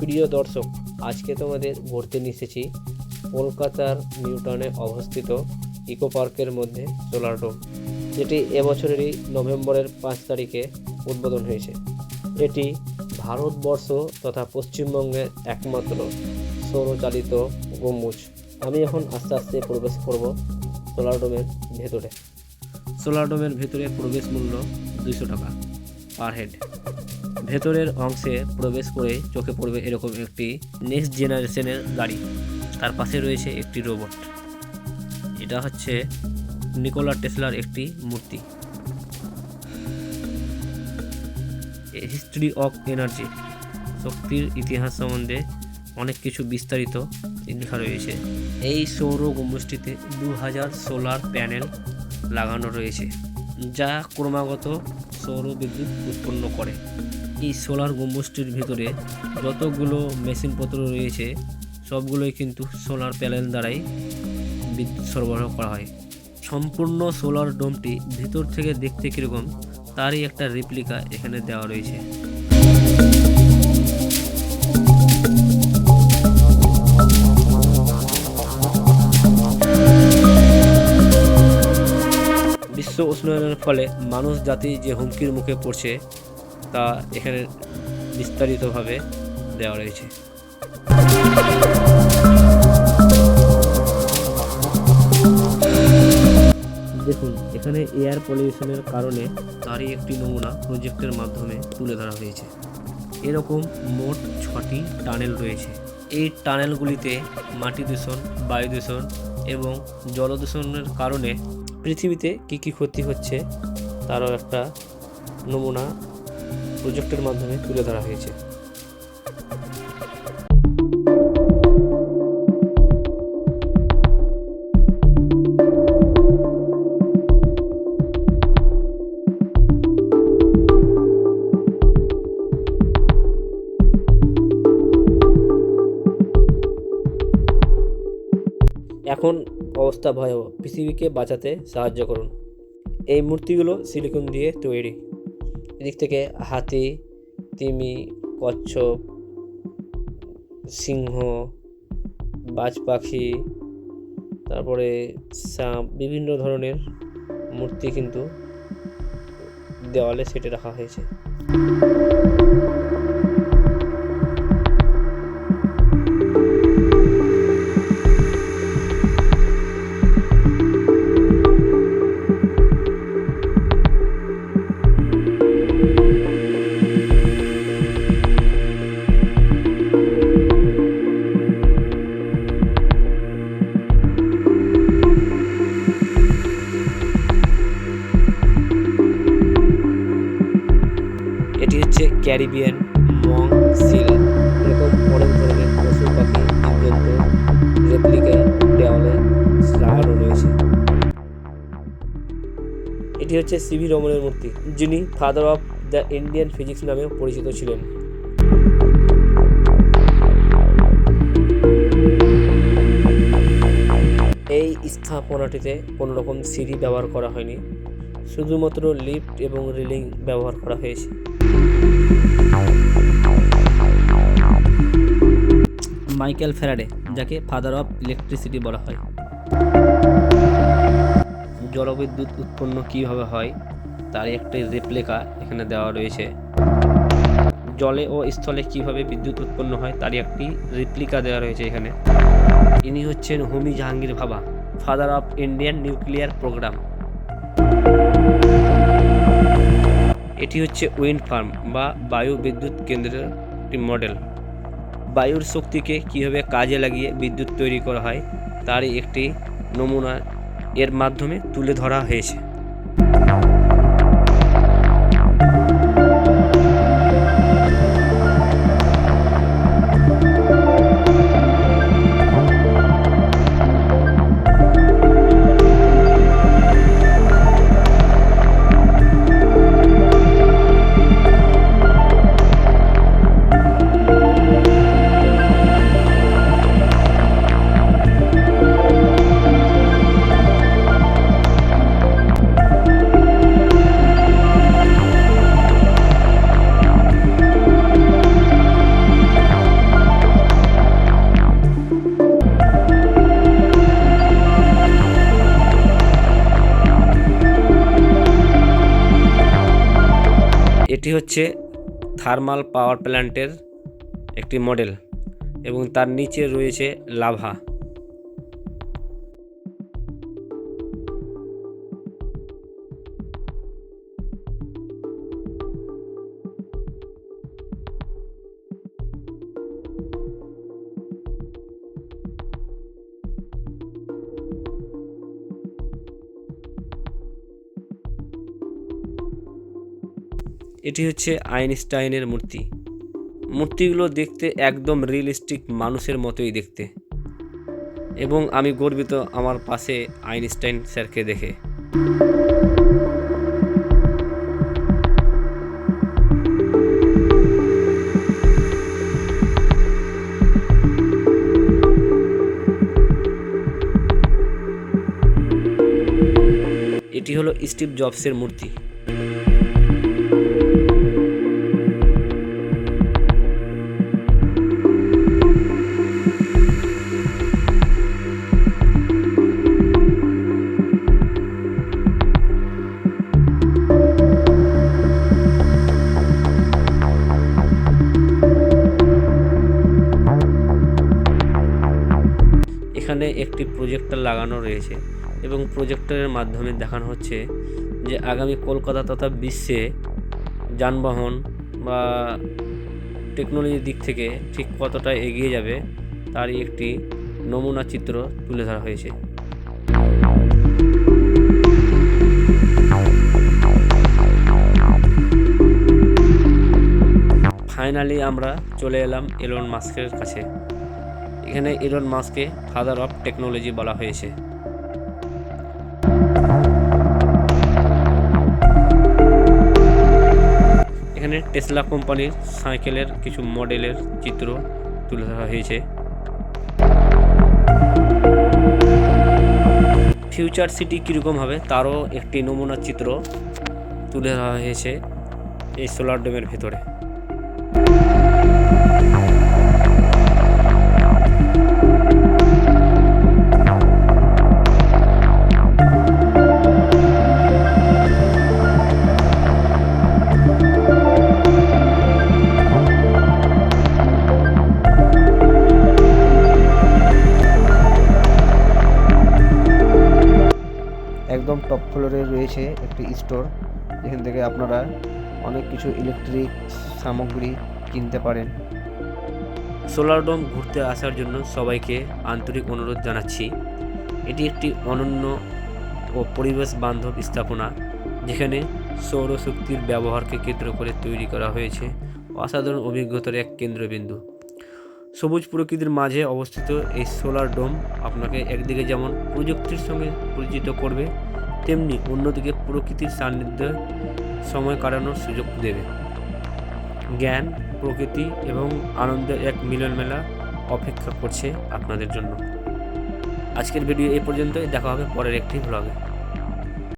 প্রিয় দর্শক, আজকে তোমাদের ঘুরতে নিয়ে এসেছি কলকাতার নিউটনে অবস্থিত ইকো পার্কের মধ্যে সোলার ডোম, যেটি এবছরেরই নভেম্বরের পাঁচ তারিখে উদ্বোধন হয়েছে। এটি ভারতবর্ষ তথা পশ্চিমবঙ্গের একমাত্র সৌরচালিত গম্বুজ। আমি এখন আস্তে আস্তে প্রবেশ করব সোলার ডোমের ভেতরে। সোলার ডোমের ভেতরে প্রবেশ মূল্য দুইশো টাকা পার হেড। ভেতরের অংশে প্রবেশ করে চোখে পড়বে এরকম একটি নেক্সট জেনারেশনের গাড়ি। তার পাশে রয়েছে একটি রোবট এটা হচ্ছে নিকোলা টেসলার একটি মূর্তি। হিস্ট্রি অফ এনার্জি শক্তির ইতিহাস সম্বন্ধে অনেক কিছু বিস্তারিত লেখা রয়েছে। এই সৌর গম্বুজটিতে দু হাজার সোলার প্যানেল লাগানো রয়েছে। যা ক্রমাগত সৌর বিদ্যুৎ উৎপন্ন করে। এই সোলার গম্বুজটির ভিতরে যতগুলো মেশিনপত্র রয়েছে, সবগুলোই কিন্তু সোলার প্যানেল দ্বারাই বিদ্যুৎ সরবরাহ করা হয়। সম্পূর্ণ সোলার ডোমটি ভিতর থেকে দেখতে কীরকম, তারই একটা রিপ্লিকা এখানে দেওয়া রয়েছে। উষ্ণায়নের ফলে মানুষ জাতি যে হুমকির মুখে পড়ছে, তা এখানে বিস্তারিতভাবে দেওয়া রয়েছে। দেখুন, এখানে এয়ার পলিউশনের কারণে তারই একটি নমুনা প্রজেক্টের মাধ্যমে তুলে ধরা হয়েছে। এরকম মোট ছটি টানেল রয়েছে। এই টানেলগুলিতে মাটি দূষণ, বায়ু দূষণ এবং জল দূষণের কারণে পৃথিবীতে কী কী ক্ষতি হচ্ছে তারও একটা নমুনা প্রজেক্টের মাধ্যমে তুলে ধরা হয়েছে। এখন অবস্থা ভয়াবহ। পৃথিবীকে বাঁচাতে সাহায্য করুন। এই মূর্তিগুলো সিলিকন দিয়ে তৈরি। এদিক থেকে হাতি, তিমি, কচ্ছপ, সিংহ, বাজ পাখি, তারপরে সাপ, বিভিন্ন ধরনের মূর্তি কিন্তু দেওয়ালে সেটে রাখা হয়েছে। ক্যারিবিয়ান, মং, সিল এরকম অনেক ধরনের পশু পাখি জীবজন্তু রেপ্লিকা দেওয়ালে লাগানো রয়েছে। এটি হচ্ছে সিভি রমনের মূর্তি, যিনি father of the Indian physics নামেও পরিচিত ছিলেন। এই স্থাপনাটিতে কোনো রকম সিঁড়ি ব্যবহার করা হয়নি, শুধুমাত্র লিফট এবং রেলিং ব্যবহার করা হয়েছে। মাইকেল ফ্যারাডে, যাকে ফাদার অফ ইলেকট্রিসিটি বলা হয়। জলবিদ্যুৎ উৎপন্ন কীভাবে হয়, তার একটি রেপ্লিকা এখানে দেওয়া রয়েছে। জলে ও স্থলে কীভাবে বিদ্যুৎ উৎপন্ন হয়, তারই একটি রেপ্লিকা দেওয়া রয়েছে এখানে। ইনি হচ্ছেন Homi Jahangir Bhabha father of Indian nuclear program এটি হচ্ছে উইন্ড ফার্ম বা বায়ু বিদ্যুৎ কেন্দ্রের একটি মডেল। বায়ুর শক্তিকে কীভাবে কাজে লাগিয়ে বিদ্যুৎ তৈরি করা হয়, তারই একটি নমুনা এর মাধ্যমে তুলে ধরা হয়েছে। হচ্ছে থার্মাল পাওয়ার প্ল্যান্টের একটি মডেল এবং তার নিচে রয়েছে লাভা এটি হচ্ছে আইনস্টাইনের মূর্তি। মূর্তিগুলো দেখতে একদম রিয়েলিস্টিক মানুষের মতোই দেখতে। এবং আমি গর্বিত আমার পাশে আইনস্টাইন স্যারকে দেখে। এটি হলো স্টিভ জবসের মূর্তি। এখানে একটি প্রজেক্টর লাগানো রয়েছে এবং প্রজেক্টরের মাধ্যমে দেখানো হচ্ছে যে আগামী কলকাতা তথা বিশ্বে যানবাহন বা টেকনোলজির দিক থেকে ঠিক কতটা এগিয়ে যাবে তারই একটি নমুনা চিত্র তুলে ধরা হয়েছে। ফাইনালি আমরা চলে এলাম এলন মাস্কের কাছে। এখানে ইলন মাস্ককে ফাদার অফ টেকনোলজি বলা হয়েছে। এখানে টেসলা কোম্পানির সাইকেলের কিছু মডেলের চিত্র তুলে ধরা হয়েছে। ফিউচার সিটি কীরকম হবে তারও একটি নমুনা চিত্র তুলে ধরা হয়েছে এই সোলার ডোমের ভেতরে। একদম টপ ফ্লোরে রয়েছে একটি স্টোর যেখান থেকে আপনারা অনেক কিছু ইলেকট্রিক সামগ্রী কিনতে পারেন। সোলার ডোম ঘুরতে আসার জন্য সবাইকে আন্তরিক অনুরোধ জানাচ্ছি। এটি একটি অনন্য ও পরিবেশ বান্ধব স্থাপনা, যেখানে সৌরশক্তির ব্যবহারকে কেন্দ্র করে তৈরি করা হয়েছে অসাধারণ অভিজ্ঞতার এক কেন্দ্রবিন্দু। সবুজ প্রকৃতির মাঝে অবস্থিত এই সোলার ডোম আপনাকে একদিকে যেমন প্রযুক্তির সঙ্গে পরিচিত করবে তেমনি অন্যদিকে প্রকৃতির সান্নিধ্যে সময় কাটানোর সুযোগ দেবে। জ্ঞান, প্রকৃতি এবং আনন্দের এক মিলন মেলা অপেক্ষা করছে আপনাদের জন্য। আজকের ভিডিও এই পর্যন্তই। দেখা হবে পরের একটি ভ্লগে